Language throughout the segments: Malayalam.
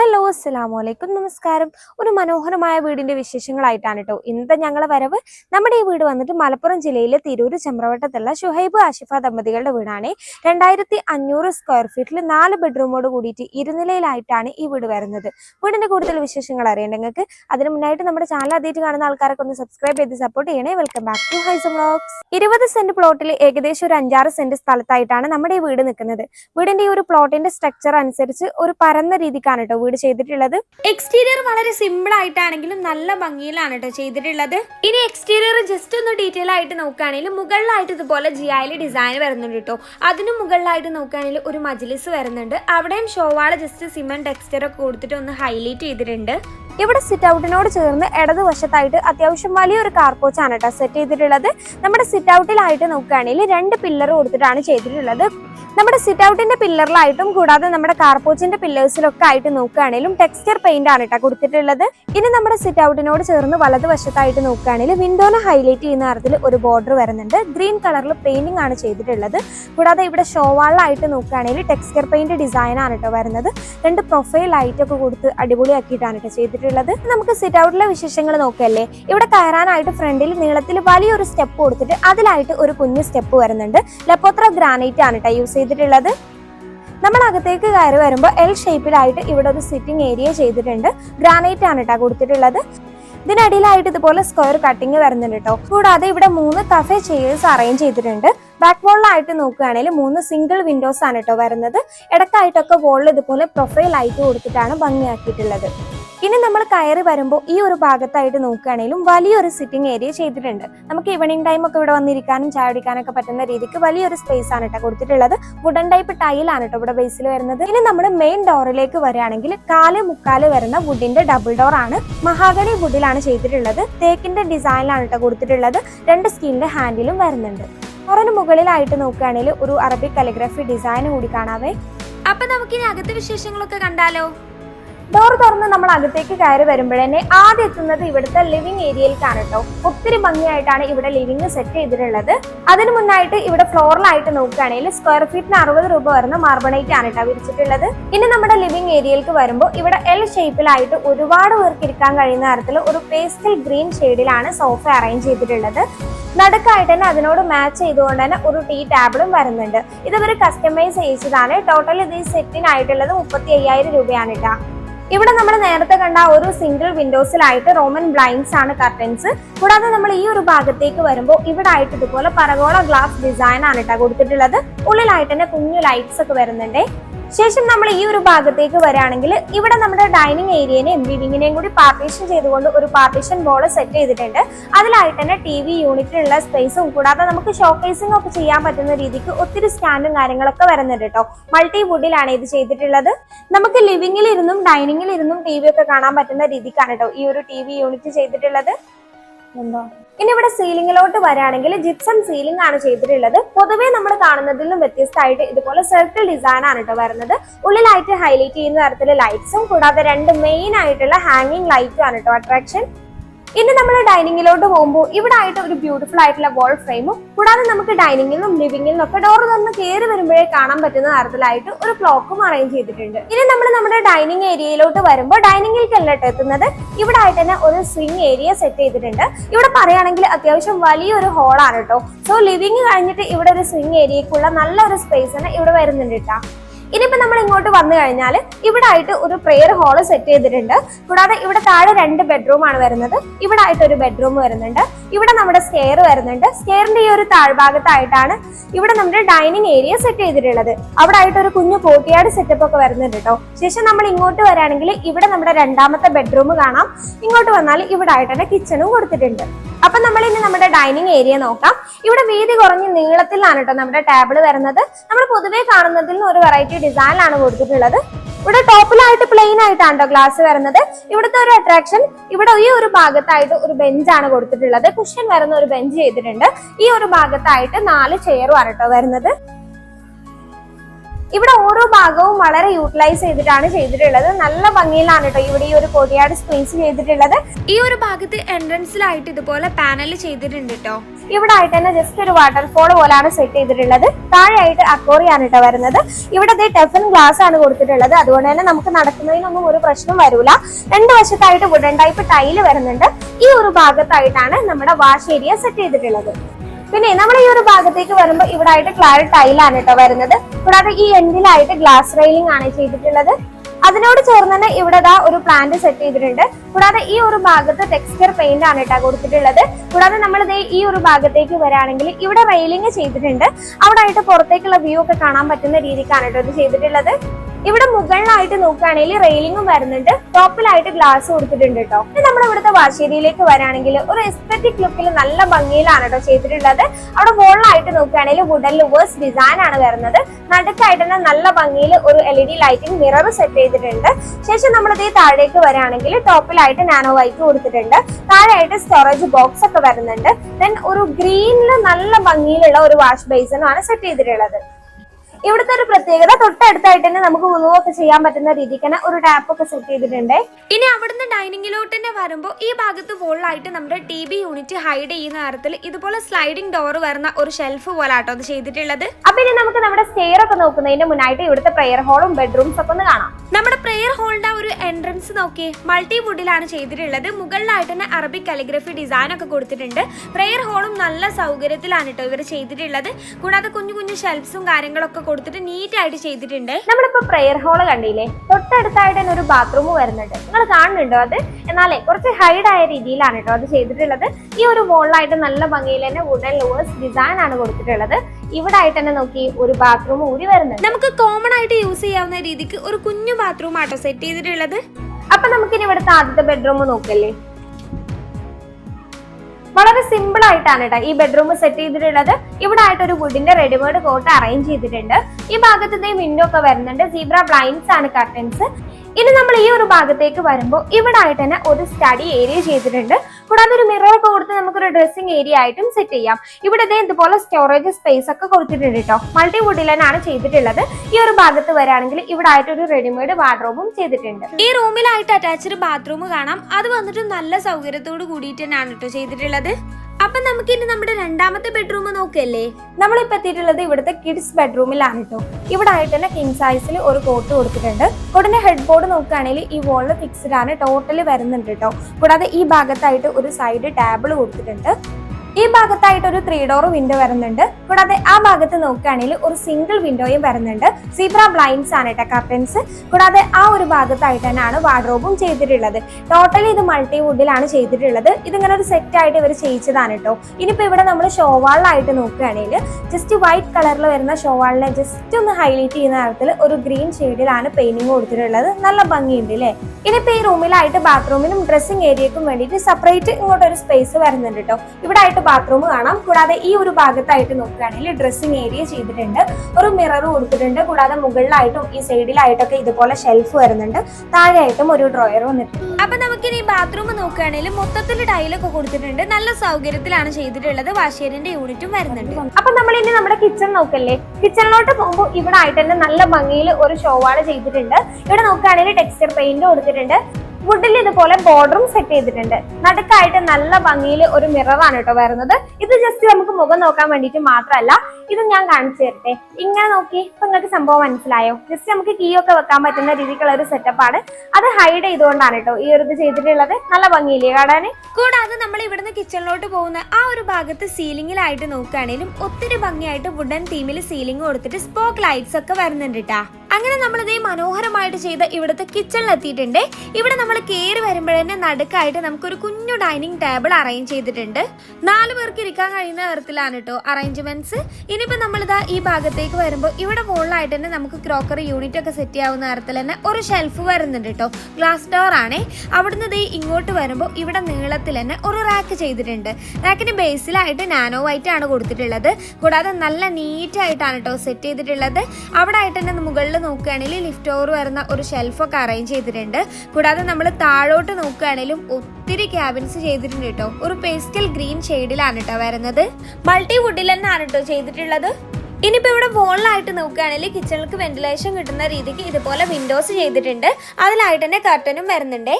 ഹലോ അസ്സലാമു അലൈക്കും നമസ്കാരം. ഒരു മനോഹരമായ വീടിന്റെ വിശേഷങ്ങളായിട്ടാണ് കേട്ടോ ഇന്നത്തെ ഞങ്ങളെ വരവ് നമ്മുടെ ഈ വീട് വന്നിട്ട് മലപ്പുറം ജില്ലയിലെ തിരൂർ ചെമ്പ്രവട്ടത്തുള്ള ഷുഹൈബ് ആഷിഫ ദമ്പതികളുടെ വീടാണ്. രണ്ടായിരത്തി അഞ്ഞൂറ് സ്ക്വയർ ഫീറ്റിൽ നാല് ബെഡ്റൂമോട് കൂടിയിട്ട് ഇരുനിലയിലായിട്ടാണ് ഈ വീട് വരുന്നത്. വീടിന്റെ കൂടുതൽ വിശേഷങ്ങൾ അറിയേണ്ട നിങ്ങൾക്ക് അതിന് മുന്നായിട്ട് നമ്മുടെ ചാനൽ ആദ്യമായിട്ട് കാണുന്ന ആൾക്കാരൊക്കെ ഒന്ന് സബ്സ്ക്രൈബ് ചെയ്ത് സപ്പോർട്ട് ചെയ്യണേ. Welcome back to Hys vlogs ഇരുപത് സെന്റ് പ്ലോട്ടിൽ ഏകദേശം ഒരു അഞ്ചാറ് സെന്റ് സ്ഥലത്തായിട്ടാണ് നമ്മുടെ ഈ വീട് നിൽക്കുന്നത്. വീടിന്റെ ഈ ഒരു പ്ലോട്ടിന്റെ സ്ട്രക്ചർ അനുസരിച്ച് ഒരു പരന്ന രീതിക്കാണ് കേട്ടോ വീട് ചെയ്തിട്ടുള്ളത്. എക്സ്റ്റീരിയർ വളരെ സിമ്പിൾ ആയിട്ടാണെങ്കിലും നല്ല ഭംഗിയിലാണ് കേട്ടോ ചെയ്തിട്ടുള്ളത്. ഇനി എക്സ്റ്റീരിയർ ജസ്റ്റ് ഒന്ന് ഡീറ്റെയിൽ ആയിട്ട് നോക്കുകയാണെങ്കിൽ മുകളിലായിട്ട് ഇതുപോലെ ജിയായിൽ ഡിസൈൻ വരുന്നുണ്ട് കേട്ടോ അതിന് മുകളിലായിട്ട് നോക്കുകയാണെങ്കിൽ ഒരു മജ്ലിസ് വരുന്നുണ്ട്. അവിടെയും ഷോവാൾ ജസ്റ്റ് സിമെന്റ് ടെക്സ്റ്റർ ഒക്കെ കൊടുത്തിട്ട് ഒന്ന് ഹൈലൈറ്റ് ചെയ്തിട്ടുണ്ട്. ഇവിടെ സിറ്റ് ഔട്ടിനോട് ചേർന്ന് ഇടതുവശത്തായിട്ട് അത്യാവശ്യം വലിയൊരു കാർപോച്ചാണ് കേട്ടോ സെറ്റ് ചെയ്തിട്ടുള്ളത്. നമ്മുടെ സിറ്റ് ഔട്ടിലായിട്ട് നോക്കുകയാണെങ്കിൽ രണ്ട് പില്ലർ കൊടുത്തിട്ടാണ് ചെയ്തിട്ടുള്ളത്. നമ്മുടെ സിറ്റ് ഔട്ടിന്റെ പില്ലറിലായിട്ടും കൂടാതെ നമ്മുടെ കാർപോച്ചിന്റെ പില്ലേഴ്സിലൊക്കെ ആയിട്ട് നോക്കുകയാണെങ്കിലും ടെക്സ്ചർ പെയിന്റ് ആണ് കേട്ടോ കൊടുത്തിട്ടുള്ളത്. ഇനി നമ്മുടെ സിറ്റ് ഔട്ടിനോട് ചേർന്ന് വലതുവശത്തായിട്ട് നോക്കുകയാണെങ്കിൽ വിൻഡോനെ ഹൈലൈറ്റ് ചെയ്യുന്ന തരത്തിൽ ഒരു ബോർഡർ വരുന്നുണ്ട്. ഗ്രീൻ കളറിൽ പെയിന്റിംഗ് ആണ് ചെയ്തിട്ടുള്ളത്. കൂടാതെ ഇവിടെ ഷോവാളിലായിട്ട് നോക്കുകയാണെങ്കിൽ ടെക്സ്ചർ പെയിന്റ് ഡിസൈൻ ആണ് കേട്ടോ വരുന്നത്. രണ്ട് പ്രൊഫൈൽ ലൈറ്റ് ഒക്കെ കൊടുത്ത് അടിപൊളിയാക്കിയിട്ടാണ് കേട്ടോ ചെയ്തിട്ടുള്ളത്. നമുക്ക് സിറ്റ് ഔട്ടിലെ വിശേഷങ്ങൾ നോക്കല്ലേ? ഇവിടെ കയറാനായിട്ട് ഫ്രണ്ടിൽ നീളത്തിൽ വലിയൊരു സ്റ്റെപ്പ് കൊടുത്തിട്ട് അതിലായിട്ട് ഒരു കുഞ്ഞു സ്റ്റെപ്പ് വരുന്നുണ്ട്. ലപ്പോത്ര ഗ്രാനൈറ്റ് ആണ് കേട്ടോ യൂസ് ചെയ്തിട്ടുള്ളത്. നമ്മൾ അകത്തേക്ക് കയറി വരുമ്പോൾ എൽ ഷേപ്പിലായിട്ട് ഇവിടെ ഒരു സിറ്റിംഗ് ഏരിയ ചെയ്തിട്ടുണ്ട്. ഗ്രാനൈറ്റ് ആണ് കേട്ടോ കൊടുത്തിട്ടുള്ളത്. ഇതിനടിയിലായിട്ട് ഇതുപോലെ സ്ക്വയർ കട്ടിങ് വരുന്നുണ്ട് കേട്ടോ കൂടാതെ ഇവിടെ മൂന്ന് കഫേ ചെയേഴ്സ് അറേഞ്ച് ചെയ്തിട്ടുണ്ട്. ബാക്ക് വോളിലായിട്ട് നോക്കുകയാണെങ്കിൽ മൂന്ന് സിംഗിൾ വിൻഡോസ് ആണ് കേട്ടോ വരുന്നത്. ഇടക്കായിട്ടൊക്കെ വോളിൽ ഇതുപോലെ പ്രൊഫൈൽ ആയിട്ട് കൊടുത്തിട്ടാണ് ഭംഗിയാക്കിയിട്ടുള്ളത്. ഇനി നമ്മൾ കയറി വരുമ്പോൾ ഈ ഒരു ഭാഗത്തായിട്ട് നോക്കുകയാണെങ്കിലും വലിയൊരു സിറ്റിംഗ് ഏരിയ ചെയ്തിട്ടുണ്ട്. നമുക്ക് ഈവനിങ് ടൈം ഒക്കെ ഇവിടെ വന്നിരിക്കാനും ചായ കുടിക്കാനൊക്കെ പറ്റുന്ന രീതിക്ക് വലിയൊരു സ്പേസ് ആണ് കേട്ടോ കൊടുത്തിട്ടുള്ളത്. വുഡൻ ടൈപ്പ് ടൈലാണ് കേട്ടോ ഇവിടെ ബേസിൽ വരുന്നത്. ഇനി നമ്മൾ മെയിൻ ഡോറിലേക്ക് വരികയാണെങ്കിൽ കാൽ മുക്കാൽ വരുന്ന വുഡിന്റെ ഡബിൾ ഡോർ ആണ്. മഹാഗണി വുഡിലാണ് ചെയ്തിട്ടുള്ളത്. തേക്കിന്റെ ഡിസൈനിലാണ് കേട്ടോ കൊടുത്തിട്ടുള്ളത്. രണ്ട് സ്കീനിന്റെ ഹാൻഡിലും വരുന്നുണ്ട്. ഡോറിന് മുകളിലായിട്ട് നോക്കുകയാണെങ്കിൽ ഒരു അറബിക് കലിഗ്രഫി ഡിസൈൻ കൂടി കാണാവേ. അപ്പൊ നമുക്കിനി അകത്തെ വിശേഷങ്ങളൊക്കെ കണ്ടാലോ? ഡോർ തുറന്ന് നമ്മൾ അകത്തേക്ക് കയറി വരുമ്പോഴേ ആദ്യം എത്തുന്നത് ഇവിടുത്തെ ലിവിംഗ് ഏരിയയിലേക്കാണ് കേട്ടോ ഒത്തിരി ഭംഗിയായിട്ടാണ് ഇവിടെ ലിവിംഗ് സെറ്റ് ചെയ്തിട്ടുള്ളത്. അതിന് മുന്നായിട്ട് ഇവിടെ ഫ്ലോറിലായിട്ട് നോക്കുകയാണെങ്കിൽ സ്ക്വയർ ഫീറ്റിന് അറുപത് രൂപ വരുന്ന മാർബണൈറ്റ് ആണ് കേട്ടോ വിരിച്ചിട്ടുള്ളത്. ഇനി നമ്മുടെ ലിവിംഗ് ഏരിയയിലേക്ക് വരുമ്പോൾ ഇവിടെ എൽ ഷേപ്പിലായിട്ട് ഒരുപാട് പേർക്ക് ഇരിക്കാൻ കഴിയുന്ന തരത്തിൽ ഒരു പേസ്റ്റൽ ഗ്രീൻ ഷെയ്ഡിലാണ് സോഫ അറേഞ്ച് ചെയ്തിട്ടുള്ളത്. നടുക്കായിട്ട് തന്നെ അതിനോട് മാച്ച് ചെയ്തുകൊണ്ട് തന്നെ ഒരു ടീ ടാബിളും വരുന്നുണ്ട്. ഇതവർ കസ്റ്റമൈസ് ചെയ്യിച്ചതാണ്. ടോട്ടൽ ഇത് ഈ സെറ്റിനായിട്ടുള്ളത് മുപ്പത്തി അയ്യായിരം രൂപയാണ് കേട്ടോ ഇവിടെ നമ്മൾ നേരത്തെ കണ്ട ഒരു സിംഗിൾ വിൻഡോസിലായിട്ട് റോമൻ ബ്ലൈൻഡ്സ് ആണ് കർട്ടൻസ് കൂടാതെ നമ്മൾ ഈ ഒരു ഭാഗത്തേക്ക് വരുമ്പോൾ ഇവിടെ ആയിട്ട് ഇതുപോലെ പറകോള ഗ്ലാസ് ഡിസൈൻ ആണ് കേട്ടോ കൊടുത്തിട്ടുള്ളത്. ഉള്ളിലായിട്ട് തന്നെ കുഞ്ഞു ലൈറ്റ്സ് ഒക്കെ വരുന്നുണ്ട്. ശേഷം നമ്മൾ ഈ ഒരു ഭാഗത്തേക്ക് വരാണെങ്കിൽ ഇവിടെ നമ്മുടെ ഡൈനിങ് ഏരിയനെയും ലിവിങ്ങിനെയും കൂടി പാർട്ടീഷൻ ചെയ്തുകൊണ്ട് ഒരു പാർട്ടീഷൻ ബോൾ സെറ്റ് ചെയ്തിട്ടുണ്ട്. അതിലായിട്ട് തന്നെ ടി വി യൂണിറ്റിലുള്ള സ്പേസും കൂടാതെ നമുക്ക് ഷോക്കേസിംഗ് ഒക്കെ ചെയ്യാൻ പറ്റുന്ന രീതിക്ക് ഒത്തിരി സ്റ്റാൻഡും കാര്യങ്ങളൊക്കെ വരുന്നുണ്ട് കേട്ടോ മൾട്ടി വുഡിലാണ് ഇത് ചെയ്തിട്ടുള്ളത്. നമുക്ക് ലിവിങ്ങിലിരുന്നും ഡൈനിങ്ങിലിരുന്നും ടി വി ഒക്കെ കാണാൻ പറ്റുന്ന രീതിക്കാണ് കേട്ടോ ഈ ഒരു ടി വി യൂണിറ്റ് ചെയ്തിട്ടുള്ളത്. എന്തോ? ഇനി ഇവിടെ സീലിംഗിലോട്ട് വരാണെങ്കിൽ ജിപ്സം സീലിംഗ് ആണ് ചെയ്തിട്ടുള്ളത്. പൊതുവെ നമ്മൾ കാണുന്നതിലും വ്യത്യസ്തമായിട്ട് ഇതുപോലെ സർക്കിൾ ഡിസൈൻ ആണ് കേട്ടോ വരുന്നത്. ഉള്ളിലായിട്ട് ഹൈലൈറ്റ് ചെയ്യുന്ന തരത്തിലെ ലൈറ്റ്സും കൂടാതെ രണ്ട് മെയിൻ ആയിട്ടുള്ള ഹാങ്ങിങ് ലൈറ്റും ആണ് കേട്ടോ അട്രാക്ഷൻ ഇനി നമ്മൾ ഡൈനിങ്ങിലോട്ട് പോകുമ്പോൾ ഇവിടെ ആയിട്ട് ഒരു ബ്യൂട്ടിഫുൾ ആയിട്ടുള്ള വോൾ ഫ്രെയിമും കൂടാതെ നമുക്ക് ഡൈനിങ്ങിലും ലിവിംഗിലും ഒക്കെ ഡോർ തുറന്ന് കയറി വരുമ്പോഴേ കാണാൻ പറ്റുന്ന തരത്തിലായിട്ട് ഒരു ക്ലോക്കും അറേഞ്ച് ചെയ്തിട്ടുണ്ട്. ഇനി നമ്മൾ നമ്മുടെ ഡൈനിങ് ഏരിയയിലോട്ട് വരുമ്പോൾ ഡൈനിങ്ങിൽ കല്ലിട്ട് എത്തുന്നത്. ഇവിടെ ആയിട്ട് തന്നെ ഒരു സ്വിംഗ് ഏരിയ സെറ്റ് ചെയ്തിട്ടുണ്ട്. ഇവിടെ പറയുകയാണെങ്കിൽ അത്യാവശ്യം വലിയൊരു ഹോളാണ് കേട്ടോ. സോ ലിവിംഗ് കഴിഞ്ഞിട്ട് ഇവിടെ ഒരു സ്വിംഗ് ഏരിയക്കുള്ള നല്ലൊരു സ്പേസ് തന്നെ ഇവിടെ വരുന്നുണ്ട് കേട്ടോ. ഇനിയിപ്പോ നമ്മൾ ഇങ്ങോട്ട് വന്നു കഴിഞ്ഞാൽ ഇവിടെ ആയിട്ട് ഒരു പ്രെയർ ഹാൾ സെറ്റ് ചെയ്തിട്ടുണ്ട്. കൂടാതെ ഇവിടെ താഴെ രണ്ട് ബെഡ്റൂം ആണ് വരുന്നത്. ഇവിടെ ആയിട്ട് ഒരു ബെഡ്റൂം വരുന്നുണ്ട്. ഇവിടെ നമ്മുടെ സ്റ്റെയർ വരുന്നുണ്ട്. സ്റ്റെയറിന്റെ ഈ ഒരു താഴ്ഭാഗത്തായിട്ടാണ് ഇവിടെ നമ്മുടെ ഡൈനിങ് ഏരിയ സെറ്റ് ചെയ്തിട്ടുള്ളത്. അവിടെ ആയിട്ട് ഒരു കുഞ്ഞു കോട്ടിയാട് സെറ്റപ്പ് ഒക്കെ വരുന്നുണ്ട് കേട്ടോ ശേഷം നമ്മൾ ഇങ്ങോട്ട് വരാണെങ്കിൽ ഇവിടെ നമ്മുടെ രണ്ടാമത്തെ ബെഡ്റൂം കാണാം. ഇങ്ങോട്ട് വന്നാൽ ഇവിടെ ആയിട്ട് തന്നെ കിച്ചണും കൊടുത്തിട്ടുണ്ട്. അപ്പൊ നമ്മൾ ഇനി നമ്മുടെ ഡൈനിങ് ഏരിയ നോക്കാം. ഇവിടെ വീതി കുറഞ്ഞ് നീളത്തിലാണ് കേട്ടോ നമ്മുടെ ടേബിൾ വരുന്നത്. നമ്മൾ പൊതുവെ കാണുന്നതിൽ നിന്ന് ഒരു വെറൈറ്റി ഡിസൈനിലാണ് കൊടുത്തിട്ടുള്ളത്. ഇവിടെ ടോപ്പിലായിട്ട് പ്ലെയിൻ ആയിട്ടാണ് കേട്ടോ ഗ്ലാസ് വരുന്നത്. ഇവിടുത്തെ ഒരു അട്രാക്ഷൻ ഇവിടെ ഈ ഒരു ഭാഗത്തായിട്ട് ഒരു ബെഞ്ചാണ് കൊടുത്തിട്ടുള്ളത്. കുഷൻ വരുന്ന ഒരു ബെഞ്ച് ചെയ്തിട്ടുണ്ട്. ഈ ഒരു ഭാഗത്തായിട്ട് നാല് ചെയറും ആണ് കേട്ടോ വരുന്നത്. ഇവിടെ ഓരോ ഭാഗവും വളരെ യൂട്ടിലൈസ് ചെയ്തിട്ടാണ് ചെയ്തിട്ടുള്ളത്. നല്ല ഭംഗിയിലാണ് കേട്ടോ ഇവിടെ ഈ ഒരു കൊടിയാട് സ്പേസ് ചെയ്തിട്ടുള്ളത്. ഈ ഒരു ഭാഗത്ത് എൻട്രൻസിലായിട്ട് ഇതുപോലെ പാനൽ ചെയ്തിട്ടുണ്ട് കേട്ടോ ഇവിടെ ആയിട്ട് തന്നെ ജസ്റ്റ് ഒരു വാട്ടർഫോൾ പോലാണ് സെറ്റ് ചെയ്തിട്ടുള്ളത്. താഴെയായിട്ട് അക്കോറിയാണ് കേട്ടോ വരുന്നത്. ഇവിടെ ദേ ടെഫൻ ഗ്ലാസ് ആണ് കൊടുത്തിട്ടുള്ളത്. അതുകൊണ്ട് തന്നെ നമുക്ക് നടക്കുന്നതിനൊന്നും ഒരു പ്രശ്നം വരൂല. രണ്ട് വശത്തായിട്ട് വുഡൻ ടൈപ്പ് ടൈൽ വരുന്നുണ്ട്. ഈ ഒരു ഭാഗത്തായിട്ടാണ് നമ്മുടെ വാഷ് ഏരിയ സെറ്റ് ചെയ്തിട്ടുള്ളത്. പിന്നെ നമ്മൾ ഈ ഒരു ഭാഗത്തേക്ക് വരുമ്പോൾ ഇവിടെ ആയിട്ട് ക്ലാരി ടൈലാണ് കേട്ടോ വരുന്നത്. കൂടാതെ ഈ എൻഡിലായിട്ട് ഗ്ലാസ് റെയിലിംഗ് ആണ് ചെയ്തിട്ടുള്ളത്. അതിനോട് ചേർന്ന് തന്നെ ഇവിടെ ദാ ഒരു പ്ലാന്റ് സെറ്റ് ചെയ്തിട്ടുണ്ട്. കൂടാതെ ഈ ഒരു ഭാഗത്ത് ടെക്സ്ചർ പെയിന്റ് ആണ് കേട്ടോ കൊടുത്തിട്ടുള്ളത്. കൂടാതെ നമ്മൾ ഈ ഒരു ഭാഗത്തേക്ക് വരാണെങ്കിൽ ഇവിടെ റെയിലിംഗ് ചെയ്തിട്ടുണ്ട്. അവിടെ ആയിട്ട് പുറത്തേക്കുള്ള വ്യൂ ഒക്കെ കാണാൻ പറ്റുന്ന രീതിക്കാണ് കേട്ടോ ഇത് ചെയ്തിട്ടുള്ളത്. ഇവിടെ മുകളിലായിട്ട് നോക്കുകയാണെങ്കിൽ റെയിലിംഗും വരുന്നുണ്ട്. ടോപ്പിലായിട്ട് ഗ്ലാസ് കൊടുത്തിട്ടുണ്ട് കേട്ടോ. ഇനി നമ്മുടെ ഇവിടുത്തെ വാശേരിയിലേക്ക് വരാണെങ്കിൽ ഒരു എസ്തറ്റിക് ലുക്കിൽ നല്ല ഭംഗിയിലാണ് കേട്ടോ ചെയ്തിട്ടുള്ളത്. അവിടെ വോളിലായിട്ട് നോക്കുകയാണെങ്കിൽ വുഡൻ ലുവേഴ്സ് ഡിസൈൻ ആണ് വരുന്നത്. നടുക്കായിട്ട് തന്നെ നല്ല ഭംഗിയിൽ ഒരു L E D lighting mirror set ചെയ്തിട്ടുണ്ട്. ശേഷം നമ്മളിത് ഈ താഴേക്ക് വരാണെങ്കിൽ ടോപ്പിലായിട്ട് നാനോ വൈറ്റ് കൊടുത്തിട്ടുണ്ട്. താഴെയായിട്ട് സ്റ്റോറേജ് ബോക്സ് ഒക്കെ വരുന്നുണ്ട്. ദെൻ ഒരു ഗ്രീനിൽ നല്ല ഭംഗിയിലുള്ള ഒരു വാഷ് ബേസിനാണ് ആണ് സെറ്റ് ചെയ്തിട്ടുള്ളത്. ഇവിടുത്തെ ഒരു പ്രത്യേകത തൊട്ടടുത്തായിട്ട് തന്നെ നമുക്ക് ഒക്കെ ചെയ്യാൻ പറ്റുന്ന രീതിക്ക് തന്നെ ഒരു ടാപ്പ് ഒക്കെ സെറ്റ് ചെയ്തിട്ടുണ്ട്. ഇനി അവിടുന്ന് ഡൈനിങ്ങിലോട്ട് തന്നെ വരുമ്പോൾ ഈ ഭാഗത്ത് വോളിലായിട്ട് നമ്മുടെ ടി ബി യൂണിറ്റ് ഹൈഡ് ചെയ്യുന്ന തരത്തിൽ ഇതുപോലെ സ്ലൈഡിംഗ് ഡോർ വരുന്ന ഒരു ഷെൽഫ് പോലെ ആട്ടോ അത് ചെയ്തിട്ടുള്ളത്. അപ്പൊ ഇനി നമുക്ക് നമ്മുടെ സ്റ്റെയർ ഒക്കെ നോക്കുന്നതിന് മുന്നായിട്ട് ഇവിടുത്തെ പ്രെയർ ഹോളും ബെഡ്റൂംസ് ഒക്കെ ഒന്ന് കാണാം. നമ്മുടെ പ്രെയർ ഹോളിന്റെ ഒരു എൻട്രൻസ് നോക്കി മൾട്ടി വുഡിലാണ് ചെയ്തിട്ടുള്ളത്. മുകളിലായിട്ട് തന്നെ അറബിക് കലിഗ്രഫി ഡിസൈൻ ഒക്കെ കൊടുത്തിട്ടുണ്ട്. പ്രെയർ ഹോളും നല്ല സൗകര്യത്തിലാണ് കേട്ടോ ഇവർ ചെയ്തിട്ടുള്ളത്. കൂടാതെ കുഞ്ഞു കുഞ്ഞു ഷെൽഫ്സും കാര്യങ്ങളൊക്കെ കൊടുത്തിട്ട് നീറ്റ് ആയിട്ട് ചെയ്തിട്ടുണ്ട്. നമ്മളിപ്പോ പ്രെയർ ഹോൾ കണ്ടില്ലേ? തൊട്ടടുത്തായിട്ട് തന്നെ ഒരു ബാത്റൂം വരുന്നുണ്ട്. നിങ്ങൾ കാണുന്നുണ്ടോ അത്? എന്നാലേ കുറച്ച് ഹൈഡ് ആയ രീതിയിലാണ് കേട്ടോ അത് ചെയ്തിട്ടുള്ളത്. ഈ ഒരു വോളിലായിട്ട് നല്ല ഭംഗിയിൽ തന്നെ വുഡൻ ലോവേഴ്സ് ഡിസൈൻ ആണ് കൊടുത്തിട്ടുള്ളത്. ഇവിടെ ആയിട്ട് തന്നെ നോക്കി ഒരു ബാത്റൂം കൂടി വരുന്നുണ്ട്. നമുക്ക് കോമൺ ആയിട്ട് യൂസ് ചെയ്യാവുന്ന രീതിക്ക് ഒരു കുഞ്ഞു ബാത്റൂം ആട്ടോ സെറ്റ് ചെയ്തിട്ടുള്ളത്. അപ്പൊ നമുക്കിനി ഇവിടുത്തെ ആദ്യത്തെ ബെഡ്റൂം നോക്കല്ലേ? വളരെ സിമ്പിൾ ആയിട്ടാണ് കേട്ടോ ഈ ബെഡ്റൂം സെറ്റ് ചെയ്തിട്ടുള്ളത്. ഇവിടെ ആയിട്ട് ഒരു വുഡിന്റെ റെഡിമേഡ് കോട്ട് അറേഞ്ച് ചെയ്തിട്ടുണ്ട്. ഈ ഭാഗത്തെ വിൻഡോ ഒക്കെ വരുന്നുണ്ട്. സീബ്ര ബ്ലൈൻഡ്സ് ആണ് കർട്ടൻസ് ഇനി നമ്മൾ ഈ ഒരു ഭാഗത്തേക്ക് വരുമ്പോൾ ഇവിടെ ആയിട്ട് തന്നെ ഒരു സ്റ്റഡി ഏരിയ ചെയ്തിട്ടുണ്ട്. കൂടാതെ ഒരു മിറർ ഒക്കെ കൊടുത്ത് നമുക്കൊരു ഡ്രസ്സിംഗ് ഏരിയ ആയിട്ടും സെറ്റ് ചെയ്യാം. ഇവിടെ ഇതേ ഇതുപോലെ സ്റ്റോറേജ് സ്പേസ് ഒക്കെ കൊടുത്തിട്ടുണ്ട് കേട്ടോ മൾട്ടി വുഡിലാണ് ചെയ്തിട്ടുള്ളത്. ഈ ഒരു ഭാഗത്ത് വരാണെങ്കിൽ ഇവിടെ ആയിട്ട് ഒരു റെഡിമെയ്ഡ് വാർഡ്രോബും ചെയ്തിട്ടുണ്ട്. ഈ റൂമിലായിട്ട് അറ്റാച്ച്ഡ് ബാത്റൂം കാണാം. അത് വന്നിട്ട് നല്ല സൗകര്യത്തോട് കൂടിയിട്ട് തന്നെയാണ് കേട്ടോ ചെയ്തിട്ടുള്ളത്. അപ്പൊ നമുക്ക് ഇനി നമ്മുടെ രണ്ടാമത്തെ ബെഡ്റൂം നോക്കല്ലേ നമ്മളിപ്പോ എത്തിയിട്ടുള്ളത് ഇവിടുത്തെ കിഡ്സ് ബെഡ്റൂമിലാണ് കേട്ടോ ഇവിടെ ആയിട്ട് തന്നെ കിങ് സൈസിൽ ഒരു കോട്ട് കൊടുത്തിട്ടുണ്ട്. ഉടനെ ഹെഡ് ബോർഡ് നോക്കുകയാണെങ്കിൽ ഈ വോളിൽ ഫിക്സ്ഡ് ആണ് ടോട്ടൽ വരുന്നുണ്ട് കേട്ടോ കൂടാതെ ഈ ഭാഗത്തായിട്ട് ഒരു സൈഡ് ടേബിൾ കൊടുത്തിട്ടുണ്ട്. ഈ ഭാഗത്തായിട്ട് ഒരു ത്രീ ഡോർ വിൻഡോ വരുന്നുണ്ട്. കൂടാതെ ആ ഭാഗത്ത് നോക്കുകയാണെങ്കിൽ ഒരു സിംഗിൾ വിൻഡോയും വരുന്നുണ്ട്. സീബ്ര ബ്ലൈൻഡ്സ് ആണ് കേട്ടോ കർട്ടൻസ് കൂടാതെ ആ ഒരു ഭാഗത്തായിട്ട് തന്നെയാണ് വാർഡ്രോബും ചെയ്തിട്ടുള്ളത്. ടോട്ടലി ഇത് മൾട്ടി വുഡിലാണ് ചെയ്തിട്ടുള്ളത്. ഇതിങ്ങനെ ഒരു സെറ്റ് ആയിട്ട് ഇവർ ചെയ്യിച്ചതാണ് കേട്ടോ ഇനിയിപ്പോൾ ഇവിടെ നമ്മൾ ഷോവാളിലായിട്ട് നോക്കുകയാണെങ്കിൽ ജസ്റ്റ് വൈറ്റ് കളറിൽ വരുന്ന ഷോവാളിനെ ജസ്റ്റ് ഒന്ന് ഹൈലൈറ്റ് ചെയ്യുന്ന തരത്തിൽ ഒരു ഗ്രീൻ ഷെയ്ഡിലാണ് പെയിന്റിങ് കൊടുത്തിട്ടുള്ളത്. നല്ല ഭംഗിയുണ്ട് അല്ലേ ഇനിയിപ്പോൾ ഈ റൂമിലായിട്ട് ബാത്റൂമിനും ഡ്രസ്സിംഗ് ഏരിയക്കും വേണ്ടിയിട്ട് സെപ്പറേറ്റ് ഇങ്ങോട്ടൊരു സ്പേസ് വരുന്നുണ്ട് കേട്ടോ ഇവിടെ ബാത്റൂം കാണാം. കൂടാതെ ഈ ഒരു ഭാഗത്തായിട്ട് നോക്കുകയാണെങ്കിൽ ഡ്രസ്സിംഗ് ഏരിയ ചെയ്തിട്ടുണ്ട്. ഒരു മിറർ കൊടുത്തിട്ടുണ്ട് കൂടാതെ മുകളിലായിട്ടും ഈ സൈഡിലായിട്ടൊക്കെ ഇതുപോലെ ഷെൽഫ് വരുന്നുണ്ട്. താഴെയായിട്ടും ഒരു ഡ്രോയർ വന്നിട്ടുണ്ട്. അപ്പൊ നമുക്കിനി ബാത്റൂം നോക്കുകയാണെങ്കിൽ മൊത്തത്തിൽ ടൈലൊക്കെ കൊടുത്തിട്ടുണ്ട്. നല്ല സൗകര്യത്തിലാണ് ചെയ്തിട്ടുള്ളത്. വാഷേരിന്റെ യൂണിറ്റും വരുന്നുണ്ട്. അപ്പൊ നമ്മൾ ഇനി നമ്മുടെ കിച്ചൺ നോക്കല്ലേ? കിച്ചണിലോട്ട് പോകുമ്പോൾ ഇവിടെ ആയിട്ട് തന്നെ നല്ല ഭംഗിയിൽ ഒരു ഷോവാൾ ചെയ്തിട്ടുണ്ട്. ഇവിടെ നോക്കുകയാണെങ്കിൽ ടെക്സ്ചർ പെയിന്റ് കൊടുത്തിട്ടുണ്ട് വുഡിൽ ഇതുപോലെ ബോർഡറും സെറ്റ് ചെയ്തിട്ടുണ്ട്. നടുക്കായിട്ട് നല്ല ഭംഗിയിൽ ഒരു മിററാണ് കേട്ടോ വരുന്നത്. ഇത് ജസ്റ്റ് നമുക്ക് മുഖം നോക്കാൻ വേണ്ടിയിട്ട് മാത്രമല്ല ഇത് ഞാൻ കാണിച്ചു തരട്ടെ. ഇങ്ങനെ നോക്കി ഇപ്പൊ നിങ്ങൾക്ക് സംഭവം മനസ്സിലായോ? ജസ്റ്റ് നമുക്ക് കീ ഒക്കെ വെക്കാൻ പറ്റുന്ന രീതിക്കുള്ള ഒരു സെറ്റപ്പ് ആണ്. അത് ഹൈഡ് ചെയ്തുകൊണ്ടാണ് കേട്ടോ ഈ ഒരു ഇത് ചെയ്തിട്ടുള്ളത്. നല്ല ഭംഗിയില്ലേ കാണാൻ? കൂടാതെ നമ്മൾ ഇവിടുന്ന് കിച്ചണിലോട്ട് പോകുന്ന ആ ഒരു ഭാഗത്ത് സീലിംഗിലായിട്ട് നോക്കുകയാണെങ്കിലും ഒത്തിരി ഭംഗിയായിട്ട് വുഡൻ തീമിൽ സീലിംഗ് കൊടുത്തിട്ട് സ്പോക്ക് ലൈറ്റ്സ് ഒക്കെ വരുന്നുണ്ട് കേട്ടാ അങ്ങനെ നമ്മൾ ഇതേ മനോഹരമായിട്ട് ചെയ്ത ഇവിടുത്തെ കിച്ചണിൽ എത്തിയിട്ടുണ്ട് ഇവിടെ നമ്മൾ കയറി വരുമ്പോഴന്നെ നടുക്കായിട്ട് നമുക്കൊരു കുഞ്ഞു ഡൈനിങ് ടേബിൾ അറേഞ്ച് ചെയ്തിട്ടുണ്ട്. നാല് പേർക്ക് ഇരിക്കാൻ കഴിയുന്ന തരത്തിലാണ് കേട്ടോ അറേഞ്ച്മെന്റ്സ് ഇനിയിപ്പോ നമ്മളിതാ ഈ ഭാഗത്തേക്ക് വരുമ്പോൾ ഇവിടെ മുകളിലായിട്ട് തന്നെ നമുക്ക് ക്രോക്കറി യൂണിറ്റ് ഒക്കെ സെറ്റ് ചെയ്യാവുന്ന തരത്തിൽ തന്നെ ഒരു ഷെൽഫ് വരുന്നുണ്ട് കേട്ടോ ഗ്ലാസ് ഡോർ ആണേ. അവിടുന്ന് ഇത് ഇങ്ങോട്ട് വരുമ്പോൾ ഇവിടെ നീളത്തിൽ തന്നെ ഒരു റാക്ക് ചെയ്തിട്ടുണ്ട്. റാക്കിന് ബേസിലായിട്ട് നാനോ വൈറ്റ് ആണ് കൊടുത്തിട്ടുള്ളത്. കൂടാതെ നല്ല നീറ്റ് ആയിട്ടാണ് കേട്ടോ സെറ്റ് ചെയ്തിട്ടുള്ളത്. അവിടെ ആയിട്ട് തന്നെ മുകളിൽ നോക്കുകയാണെങ്കിൽ ലിഫ്റ്റ് ഓവർ വരുന്ന ഒരു ഷെൽഫൊക്കെ അറേഞ്ച് ചെയ്തിട്ടുണ്ട്. കൂടാതെ നമ്മൾ താഴോട്ട് നോക്കുകയാണെങ്കിലും ഒത്തിരി ക്യാബിൻസ് ചെയ്തിട്ടുണ്ട് കേട്ടോ ഒരു പേസ്റ്റൽ ഗ്രീൻ ഷെയ്ഡിലാണ് കേട്ടോ വരുന്നത് മൾട്ടി വുഡിൽ തന്നെയാണ് കേട്ടോ ചെയ്തിട്ടുള്ളത്. ഇനിയിപ്പോൾ ഇവിടെ വോളിലായിട്ട് നോക്കുകയാണെങ്കിൽ കിച്ചണിലേക്ക് വെന്റിലേഷൻ കിട്ടുന്ന രീതിക്ക് ഇതുപോലെ വിൻഡോസ് ചെയ്തിട്ടുണ്ട്. അതിലായിട്ട് തന്നെ കർട്ടനും വരുന്നുണ്ടേ.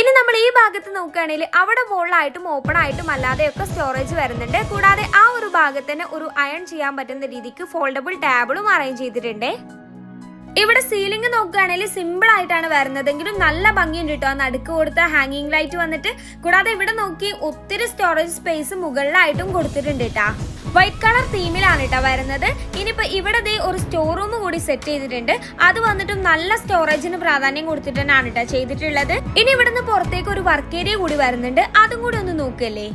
ഇനി നമ്മൾ ഈ ഭാഗത്ത് നോക്കുകയാണെങ്കിൽ അവിടെ മുകളിലായിട്ടും ഓപ്പൺ ആയിട്ടും അല്ലാതെയൊക്കെ സ്റ്റോറേജ് വരുന്നുണ്ട്. കൂടാതെ ആ ഒരു ഭാഗത്ത് തന്നെ ഒരു അയൺ ചെയ്യാൻ പറ്റുന്ന രീതിക്ക് ഫോൾഡബിൾ ടാബിളും അറേഞ്ച് ചെയ്തിട്ടുണ്ട്. ഇവിടെ സീലിംഗ് നോക്കുകയാണെങ്കിൽ സിമ്പിൾ ആയിട്ടാണ് വരുന്നതെങ്കിലും നല്ല ഭംഗിയുണ്ട് കേട്ടോ നടുക്ക് കൊടുത്ത ഹാങ്ങിങ് ലൈറ്റ് വന്നിട്ട് കൂടാതെ ഇവിടെ നോക്കി ഒത്തിരി സ്റ്റോറേജ് സ്പേസ് മുകളിലായിട്ടും കൊടുത്തിട്ടുണ്ട് കേട്ടാ വൈറ്റ് കളർ തീമിലാണ് കേട്ടോ വരുന്നത്. ഇനിയിപ്പോൾ ഇവിടെ ദേ ഒരു സ്റ്റോർ റൂം കൂടി സെറ്റ് ചെയ്തിട്ടുണ്ട്. അത് വന്നിട്ടും നല്ല സ്റ്റോറേജിന് പ്രാധാന്യം കൊടുത്തിട്ട് തന്നെയാണ് കേട്ടോ ചെയ്തിട്ടുള്ളത്. ഇനി ഇവിടുന്ന് പുറത്തേക്ക് ഒരു വർക്ക് ഏരിയ കൂടി വരുന്നുണ്ട്. അതും കൂടി ഒന്ന് നോക്കല്ലേ?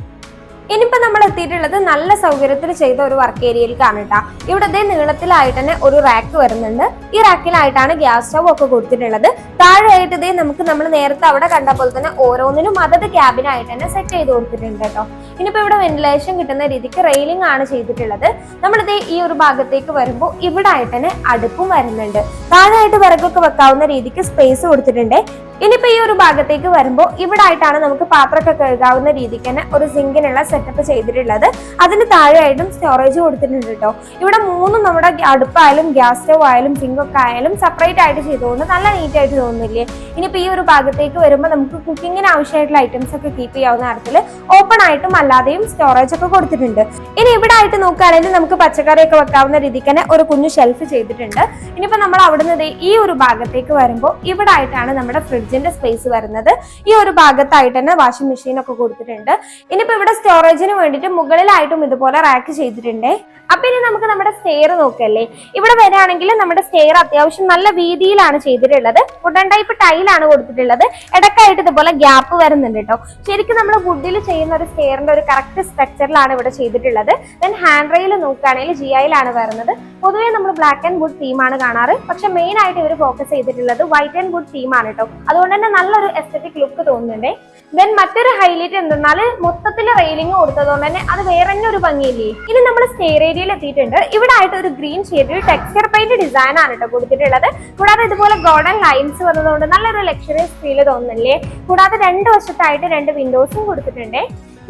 ഇനിയിപ്പോ നമ്മൾ എത്തിയിട്ടുള്ളത് നല്ല സൗകര്യത്തിൽ ചെയ്ത ഒരു വർക്ക് ഏരിയയിലേക്കാണ് കേട്ടോ ഇവിടെ നീളത്തിലായിട്ട് തന്നെ ഒരു റാക്ക് വരുന്നുണ്ട്. ഈ റാക്കിലായിട്ടാണ് ഗ്യാസ് സ്റ്റവ് ഒക്കെ കൊടുത്തിട്ടുള്ളത്. താഴെയായിട്ട് ഇതേ നമുക്ക് നമ്മൾ നേരത്തെ അവിടെ കണ്ട പോലെ തന്നെ ഓരോന്നിനും അതത് ക്യാബിനായിട്ട് തന്നെ സെറ്റ് ചെയ്ത് കൊടുത്തിട്ടുണ്ട് കേട്ടോ ഇനിയിപ്പോ ഇവിടെ വെന്റിലേഷൻ കിട്ടുന്ന രീതിക്ക് റെയിലിംഗ് ആണ് ചെയ്തിട്ടുള്ളത്. നമ്മൾ ദേ ഈ ഒരു ഭാഗത്തേക്ക് വരുമ്പോൾ ഇവിടെ ആയിട്ട് തന്നെ അടുപ്പും വരുന്നുണ്ട്. താഴെയായിട്ട് വിറകൊക്കെ വെക്കാവുന്ന രീതിക്ക് സ്പേസ് കൊടുത്തിട്ടുണ്ട്. ഇനിയിപ്പോ ഈ ഒരു ഭാഗത്തേക്ക് വരുമ്പോൾ ഇവിടെ ആയിട്ടാണ് നമുക്ക് പാത്രമൊക്കെ കഴുകാവുന്ന രീതിക്ക് തന്നെ ഒരു സിങ്കിനുള്ള സെറ്റപ്പ് ചെയ്തിട്ടുള്ളത്. അതിന് താഴെയായിട്ടും സ്റ്റോറേജ് കൊടുത്തിട്ടുണ്ട് കേട്ടോ. ഇവിടെ മൂന്നും നമ്മുടെ അടുപ്പായാലും ഗ്യാസ് സ്റ്റവ് ആയാലും സിങ്കൊക്കെ ആയാലും സെപ്പറേറ്റ് ആയിട്ട് ചെയ്തുകൊണ്ട് നല്ല നീറ്റ് ആയിട്ട് തോന്നുന്നില്ലേ? ഇനിയിപ്പോ ഈ ഒരു ഭാഗത്തേക്ക് വരുമ്പോൾ നമുക്ക് കുക്കിങ്ങിന് ആവശ്യമായിട്ടുള്ള ഐറ്റംസ് ഒക്കെ കീപ്പ് ചെയ്യാവുന്ന തരത്തിൽ ഓപ്പൺ ആയിട്ടും അല്ലാതെയും സ്റ്റോറേജ് ഒക്കെ കൊടുത്തിട്ടുണ്ട്. ഇനി ഇവിടെ ആയിട്ട് നോക്കുകയാണെങ്കിൽ നമുക്ക് പച്ചക്കറിയൊക്കെ വെക്കാവുന്ന രീതിക്ക് തന്നെ ഒരു കുഞ്ഞു ഷെൽഫ് ചെയ്തിട്ടുണ്ട്. ഇനിയിപ്പോ നമ്മൾ അവിടുന്ന് ഈ ഒരു ഭാഗത്തേക്ക് വരുമ്പോൾ ഇവിടെ ആയിട്ടാണ് നമ്മുടെ ഫ്രിഡ്ജിന്റെ സ്പേസ് വരുന്നത് ഈ ഒരു ഭാഗത്തായിട്ട് തന്നെ വാഷിംഗ് മെഷീൻ ഒക്കെ കൊടുത്തിട്ടുണ്ട്. ഇനിയിപ്പോ ഇവിടെ സ്റ്റോറേജിന് വേണ്ടിയിട്ട് മുകളിലായിട്ടും ഇതുപോലെ റാക്ക് ചെയ്തിട്ടുണ്ട്. അപ്പൊ ഇനി നമുക്ക് നമ്മുടെ സ്റ്റെയർ നോക്കല്ലേ. ഇവിടെ വരാണെങ്കിൽ നമ്മുടെ സ്റ്റെയർ അത്യാവശ്യം നല്ല വീതിയിലാണ് ചെയ്തിട്ടുള്ളത്. വുഡൻ ടൈപ്പ് ടൈലാണ് കൊടുത്തിട്ടുള്ളത്. ഇടക്കായിട്ട് ഇതുപോലെ ഗ്യാപ്പ് വരുന്നുണ്ട് കേട്ടോ. ശരിക്കും നമ്മൾ വുഡിൽ ചെയ്യുന്ന ഒരു സ്റ്റെയറിന്റെ ഒരു കറക്റ്റ് സ്ട്രക്ചറിലാണ് ഇവിടെ ചെയ്തിട്ടുള്ളത്. ദെൻ ഹാൻഡ് റെയിൽ നോക്കുകയാണെങ്കിൽ ജി ഐയിലാണ് വരുന്നത്. പൊതുവെ നമ്മൾ ബ്ലാക്ക് ആൻഡ് വുഡ് തീമാണ് കാണാറ്. പക്ഷെ മെയിൻ ആയിട്ട് ഇവർ ഫോക്കസ് ചെയ്തിട്ടുള്ളത് വൈറ്റ് ആൻഡ് വുഡ് തീമാണ് കേട്ടോ. അതുകൊണ്ട് തന്നെ നല്ലൊരു എസ്തറ്റിക് ലുക്ക് തോന്നുന്നുണ്ടേ. ദെൻ മറ്റൊരു ഹൈലൈറ്റ് എന്തെന്നാൽ മൊത്തത്തിൽ റെയിലിംഗ് കൊടുത്തതുകൊണ്ട് തന്നെ അത് വേറെ തന്നെ ഒരു ഭംഗിയില്ലേ? ഇനി നമ്മൾ സ്റ്റെയർ ഏരിയയിൽ എത്തിയിട്ടുണ്ട്. ഇവിടെ ആയിട്ട് ഒരു ഗ്രീൻ ഷെയ്ഡിൽ ടെക്സ്ചർ പെയിന്റ് ഡിസൈൻ ആണ് കേട്ടോ കൊടുത്തിട്ടുള്ളത്. കൂടാതെ ഇതുപോലെ ഗോൾഡൻ ലൈൻസ് വന്നതുകൊണ്ട് നല്ലൊരു ലക്ഷറിയസ് ഫീൽ തോന്നുന്നില്ലേ? കൂടാതെ രണ്ട് വശത്തായിട്ട് രണ്ട് വിൻഡോസും കൊടുത്തിട്ടുണ്ട്.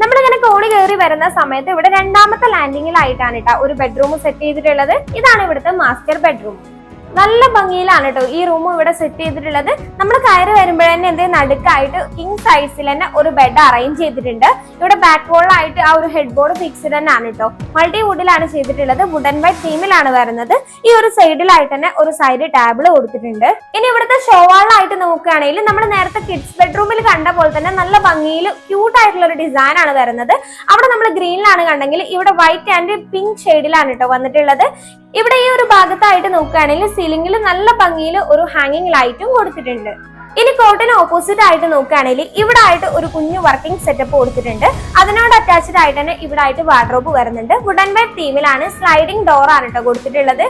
നമ്മളിങ്ങനെ കോണി കയറി വരുന്ന സമയത്ത് ഇവിടെ രണ്ടാമത്തെ ലാൻഡിങ്ങിലായിട്ടാണ് കേട്ടോ ഒരു ബെഡ്റൂം സെറ്റ് ചെയ്തിട്ടുള്ളത്. ഇതാണ് ഇവിടുത്തെ മാസ്റ്റർ ബെഡ്റൂം നല്ല ഭംഗിയിലാണ് കേട്ടോ ഈ റൂം ഇവിടെ സെറ്റ് ചെയ്തിട്ടുള്ളത്. നമ്മൾ കയറി വരുമ്പോഴന്നെ എന്തേ നടുക്കായിട്ട് കിങ് സൈസിൽ തന്നെ ഒരു ബെഡ് അറേഞ്ച് ചെയ്തിട്ടുണ്ട്. ഇവിടെ ബാക്ക് വോളായിട്ട് ആ ഒരു ഹെഡ് ബോർഡ് ഫിക്സ്ഡ് തന്നെ ആണ് കേട്ടോ മൾട്ടി വുഡിലാണ് ചെയ്തിട്ടുള്ളത് വുഡൻ വൈറ്റ് തീമിലാണ് വരുന്നത്. ഈ ഒരു സൈഡിലായിട്ട് തന്നെ ഒരു സൈഡ് ടേബിൾ കൊടുത്തിട്ടുണ്ട്. ഇനി ഇവിടുത്തെ ഷോവാളായിട്ട് നോക്കുകയാണെങ്കിൽ നമ്മൾ നേരത്തെ കിഡ്സ് ബെഡ്റൂമിൽ കണ്ട പോലെ തന്നെ നല്ല ഭംഗിയിൽ ക്യൂട്ട് ആയിട്ടുള്ള ഒരു ഡിസൈൻ ആണ് വരുന്നത്. അവിടെ നമ്മൾ ഗ്രീനിലാണ് കണ്ടെങ്കിൽ ഇവിടെ വൈറ്റ് ആൻഡ് പിങ്ക് ഷെയ്ഡിലാണ് കേട്ടോ വന്നിട്ടുള്ളത്. ഇവിടെ ഈ ഒരു ഭാഗത്തായിട്ട് നോക്കുകയാണെങ്കിൽ സീലിംഗിൽ നല്ല ഭംഗിയിൽ ഒരു ഹാങ്ങിങ് ലൈറ്റും കൊടുത്തിട്ടുണ്ട്. ഇനി കോട്ടിന് ഓപ്പോസിറ്റ് ആയിട്ട് നോക്കുകയാണെങ്കിൽ ഇവിടെ ആയിട്ട് ഒരു കുഞ്ഞു വർക്കിംഗ് സെറ്റപ്പ് കൊടുത്തിട്ടുണ്ട്. അതിനോട് അറ്റാച്ച്ഡ് ആയിട്ട് തന്നെ ഇവിടെ ആയിട്ട് വാർഡ്രോബ് വരുന്നുണ്ട്. വുഡൻ ബെഡ് തീമിലാണ് സ്ലൈഡിംഗ് ഡോർ ആണ് കേട്ടോ കൊടുത്തിട്ടുള്ളത്.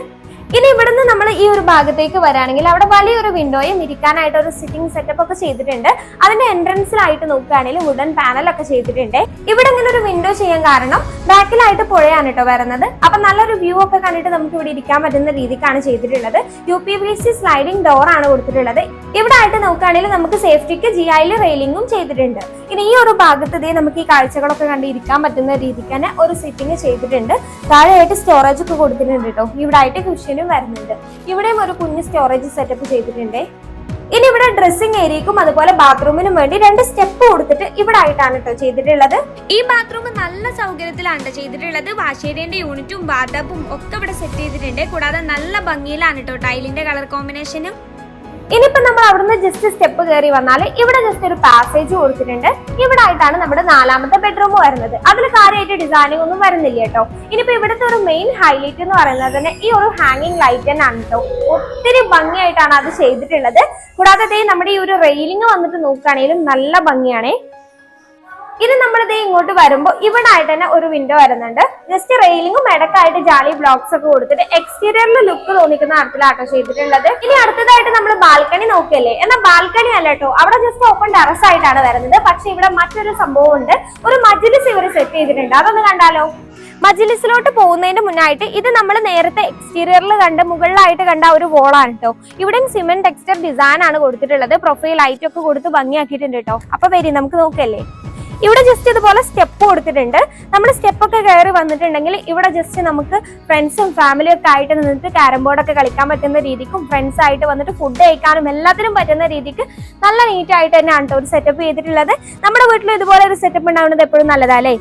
ഇനി ഇവിടുന്ന് നമ്മൾ ഈ ഒരു ഭാഗത്തേക്ക് വരാണെങ്കിൽ അവിടെ വലിയൊരു വിൻഡോയും ഇരിക്കാനായിട്ട് ഒരു സിറ്റിംഗ് സെറ്റപ്പ് ഒക്കെ ചെയ്തിട്ടുണ്ട്. അതിന്റെ എൻട്രൻസിലായിട്ട് നോക്കുകയാണെങ്കിൽ വുഡൻ പാനൽ ഒക്കെ ചെയ്തിട്ടുണ്ട്. ഇവിടെ ഇങ്ങനെ ഒരു വിൻഡോ ചെയ്യാൻ കാരണം ബാക്കിലായിട്ട് പുഴയാണ് കേട്ടോ വരുന്നത്. അപ്പൊ നല്ലൊരു വ്യൂ ഒക്കെ കണ്ടിട്ട് നമുക്ക് ഇവിടെ ഇരിക്കാൻ പറ്റുന്ന രീതിക്കാണ് ചെയ്തിട്ടുള്ളത്. U P V C sliding door ആണ് കൊടുത്തിട്ടുള്ളത്. ഇവിടെ ആയിട്ട് നോക്കുകയാണെങ്കിൽ നമുക്ക് സേഫ്റ്റിക്ക് ജി ഐയിൽ റെയിലിംഗും ചെയ്തിട്ടുണ്ട്. ഇനി ഈ ഒരു ഭാഗത്ത് ഇതേ നമുക്ക് ഈ കാഴ്ചകളൊക്കെ കണ്ട് ഇരിക്കാൻ പറ്റുന്ന രീതിക്ക് തന്നെ ഒരു സിറ്റിംഗ് ചെയ്തിട്ടുണ്ട്. താഴെയായിട്ട് സ്റ്റോറേജ് ഒക്കെ കൊടുത്തിട്ടുണ്ട് കേട്ടോ. ഇവിടെ ആയിട്ട് കുഷ്യനും വരുന്നുണ്ട്. ഇവിടെയും ഒരു കുഞ്ഞ് സ്റ്റോറേജ് സെറ്റപ്പ് ചെയ്തിട്ടുണ്ട്. ഇനി ഇവിടെ ഡ്രസ്സിംഗ് ഏരിയക്കും അതുപോലെ ബാത്റൂമിനും വേണ്ടി രണ്ട് സ്റ്റെപ്പ് കൊടുത്തിട്ട് ഇവിടെ ആയിട്ടാണ് കേട്ടോ ചെയ്തിട്ടുള്ളത്. ഈ ബാത്റൂം നല്ല സൗകര്യത്തിലാണ് ട്ടോ ചെയ്തിട്ടുള്ളത്. വാഷേരിയന്റെ യൂണിറ്റും ബാത്തപ്പും ഒക്കെ ഇവിടെ സെറ്റ് ചെയ്തിട്ടുണ്ട്. കൂടാതെ നല്ല ഭംഗിയിലാണ് കേട്ടോ ടൈലിന്റെ കളർ കോമ്പിനേഷനും ഇനിയിപ്പോ നമ്മൾ അവിടുന്ന് ജസ്റ്റ് സ്റ്റെപ്പ് കയറി വന്നാൽ ഇവിടെ ജസ്റ്റ് ഒരു പാസേജ് കൊടുത്തിട്ടുണ്ട്. ഇവിടെ ആയിട്ടാണ് നമ്മുടെ നാലാമത്തെ ബെഡ്റൂം വരുന്നത്. അതിൽ കാര്യമായിട്ട് ഡിസൈനിങ് ഒന്നും വരുന്നില്ല കേട്ടോ. ഇനിയിപ്പോ ഇവിടുത്തെ ഒരു മെയിൻ ഹൈലൈറ്റ് എന്ന് പറയുന്നത് തന്നെ ഈ ഒരു ഹാങ്ങിങ് ലൈറ്റ് തന്നെയാണ് കേട്ടോ. ഒത്തിരി ഭംഗിയായിട്ടാണ് അത് ചെയ്തിട്ടുള്ളത്. കൂടാതെ നമ്മുടെ ഈ ഒരു റെയിലിംഗ് വന്നിട്ട് നോക്കുകയാണെങ്കിലും നല്ല ഭംഗിയാണേ. ഇത് നമ്മളിത് ഇങ്ങോട്ട് വരുമ്പോൾ ഇവിടെ ആയിട്ട് തന്നെ ഒരു വിൻഡോ വരുന്നുണ്ട്. ജസ്റ്റ് റെയിലിംഗും ഇടക്കായിട്ട് ജാലി ബ്ലോക്സ് ഒക്കെ കൊടുത്തിട്ട് എക്സ്റ്റീരിയറിൽ ലുക്ക് തോന്നിക്കുന്ന തരത്തിലാട്ടോ ചെയ്തിട്ടുള്ളത്. ഇനി അടുത്തതായിട്ട് നമ്മൾ ബാൽക്കണി നോക്കിയല്ലേ? എന്നാൽ ബാൽക്കണി അല്ല കേട്ടോ അവിടെ ജസ്റ്റ് ഓപ്പൺ ടെറസ് ആയിട്ടാണ് വരുന്നത്. പക്ഷെ ഇവിടെ മറ്റൊരു സംഭവം ഉണ്ട്. ഒരു മജിലിസ് ഇവർ സെറ്റ് ചെയ്തിട്ടുണ്ട്. അതൊന്ന് കണ്ടാലോ? മജിലിസിലോട്ട് പോകുന്നതിന് മുന്നായിട്ട് ഇത് നമ്മൾ നേരത്തെ എക്സ്റ്റീരിയറിൽ കണ്ട മുകളിലായിട്ട് കണ്ട ഒരു വോളാണ് കേട്ടോ ഇവിടെയും സിമെന്റ് ടെക്സ്റ്റർ ഡിസൈൻ ആണ് കൊടുത്തിട്ടുള്ളത്. പ്രൊഫൈൽ ലൈറ്റ് ഒക്കെ കൊടുത്ത് ഭംഗിയാക്കിയിട്ടുണ്ട് കേട്ടോ അപ്പൊ വരി നമുക്ക് നോക്കല്ലേ? ഇവിടെ ജസ്റ്റ് ഇതുപോലെ സ്റ്റെപ്പ് കൊടുത്തിട്ടുണ്ട്. നമ്മൾ സ്റ്റെപ്പ് ഒക്കെ കയറി വന്നിട്ടുണ്ടെങ്കിൽ ഇവിടെ ജസ്റ്റ് നമുക്ക് ഫ്രണ്ട്സും ഫാമിലിയും ഒക്കെ ആയിട്ട് നിന്നിട്ട് ക്യാരം ബോർഡൊക്കെ കളിക്കാൻ പറ്റുന്ന രീതിക്കും ഫ്രണ്ട്സ് ആയിട്ട് വന്നിട്ട് ഫുഡ് കഴിക്കാനും എല്ലാത്തിനും പറ്റുന്ന രീതിക്ക് നല്ല നീറ്റ് ആയിട്ട് തന്നെയാണ് ഒരു സെറ്റപ്പ് ചെയ്തിട്ടുള്ളത്. നമ്മുടെ വീട്ടിൽ ഇതുപോലെ ഒരു സെറ്റപ്പ് ഉണ്ടാവുന്നത് എപ്പോഴും നല്ലതല്ലേ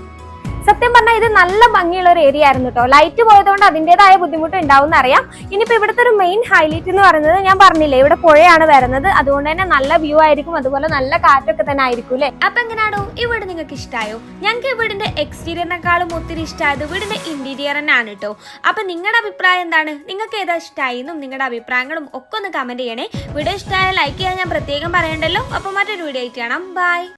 സത്യം പറഞ്ഞാൽ ഇത് നല്ല ഭംഗിയുള്ള ഒരു ഏരിയ ആയിരുന്നു കേട്ടോ. ലൈറ്റ് പോയതുകൊണ്ട് അതിന്റെതായ ബുദ്ധിമുട്ട് ഉണ്ടാവും അറിയാം. ഇനിയിപ്പോൾ ഇവിടുത്തെ ഒരു മെയിൻ ഹൈലൈറ്റ് എന്ന് പറയുന്നത് ഞാൻ പറഞ്ഞില്ലേ ഇവിടെ പുഴയാണ് വരുന്നത്. അതുകൊണ്ട് തന്നെ നല്ല വ്യൂ ആയിരിക്കും അതുപോലെ നല്ല കാറ്റൊക്കെ തന്നെ ആയിരിക്കും അല്ലേ? അപ്പൊ എങ്ങനെയാണോ ഈ വീട് നിങ്ങൾക്ക് ഇഷ്ടമായോ ഞങ്ങൾക്ക് വീടിന്റെ എക്സ്റ്റീരിയറിനെക്കാളും ഒത്തിരി ഇഷ്ടമായത് വീടിന്റെ ഇന്റീരിയർ തന്നെയാണ് കേട്ടോ. അപ്പൊ നിങ്ങളുടെ അഭിപ്രായം എന്താണ്? നിങ്ങൾക്ക് ഏതാ ഇഷ്ടമായെന്നും നിങ്ങളുടെ അഭിപ്രായങ്ങളും ഒക്കെ ഒന്ന് കമന്റ് ചെയ്യണേ. വീഡിയോ ഇഷ്ടമായ ലൈക്ക് ചെയ്യാൻ ഞാൻ പ്രത്യേകം പറയണ്ടല്ലോ. അപ്പൊ മറ്റൊരു വീഡിയോ ആയിട്ട് കാണാം. ബൈ